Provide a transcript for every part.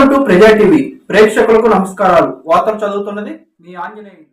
Welcome to ప్రజా TV ప్రేక్షకులకు నమస్కారాలు. వార్తలు చదువుతున్నది మీ ఆంజనేయులు.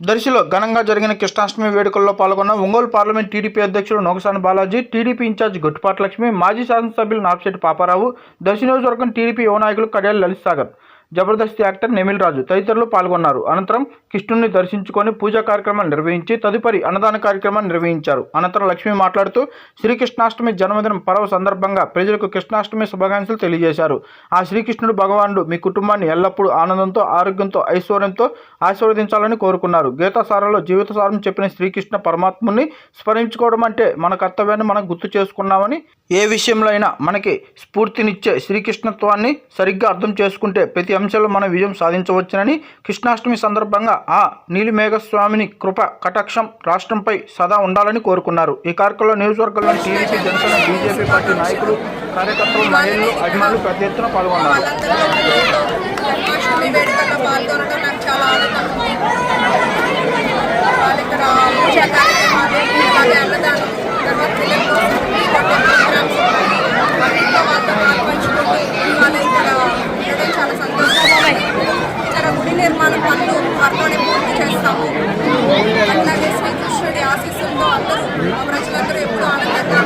దర్శిలో ఘనంగా జరిగిన కృష్ణాష్టమి వేడుకల్లో పాల్గొన్న ఒంగోలు పార్లమెంట్ టీడీపీ అధ్యక్షుడు నోగసాని బాలాజీ టీడీపీ ఇన్ఛార్జ్ గుట్టుపాటి లక్ష్మి మాజీ శాసనసభ్యులు నాపిశెట్టి పాపారావు దర్శి నియోజకవర్గం టీడీపీ యువ నాయకులు కడియాల లలిత్ సాగర్. జబర్దస్త్ యాక్టర్ నెమిల్ రాజు తదితరులు పాల్గొన్నారు. అనంతరం కృష్ణుని దర్శించుకొని పూజా కార్యక్రమాన్ని నిర్వహించి తదుపరి అన్నదాన కార్యక్రమాన్ని నిర్వహించారు. అనంతరం లక్ష్మి మాట్లాడుతూ శ్రీకృష్ణాష్టమి జన్మదినం పర్వ సందర్భంగా ప్రజలకు కృష్ణాష్టమి శుభాకాంక్షలు తెలియజేశారు. ఆ శ్రీకృష్ణుడు భగవానుడు మీ కుటుంబాన్ని ఎల్లప్పుడూ ఆనందంతో ఆరోగ్యంతో ఐశ్వర్యంతో ఆశీర్వదించాలని కోరుకున్నారు. గీతాసారంలో జీవితసారం చెప్పిన శ్రీకృష్ణ పరమాత్ముని స్మరించుకోవడం అంటే మన కర్తవ్యాన్ని మనం గుర్తు చేసుకున్నామని ఏ విషయంలో అయినా మనకి స్ఫూర్తినిచ్చే శ్రీకృష్ణత్వాన్ని సరిగ్గా అర్థం చేసుకుంటే ప్రతి అంశంలో మనం విజయం సాధించవచ్చునని కృష్ణాష్టమి సందర్భంగా ఆ నీలిమేఘస్వామిని కృప కటాక్షం రాష్ట్రంపై సదా ఉండాలని కోరుకున్నారు. ఈ కార్యక్రమంలో నియోజకవర్గంలో టీడీపీ జనసేన బీజేపీ పార్టీ నాయకులు కార్యకర్తలు మహిళలు అభిమానులు పెద్ద ఎత్తున పాల్గొన్నారు. కోరుకుంటున్నాము అట్లాగే శ్రీకృష్ణుడి ఆశీస్సులతో అందరూ ప్రజలందరూ ఎప్పుడూ ఆనందంగా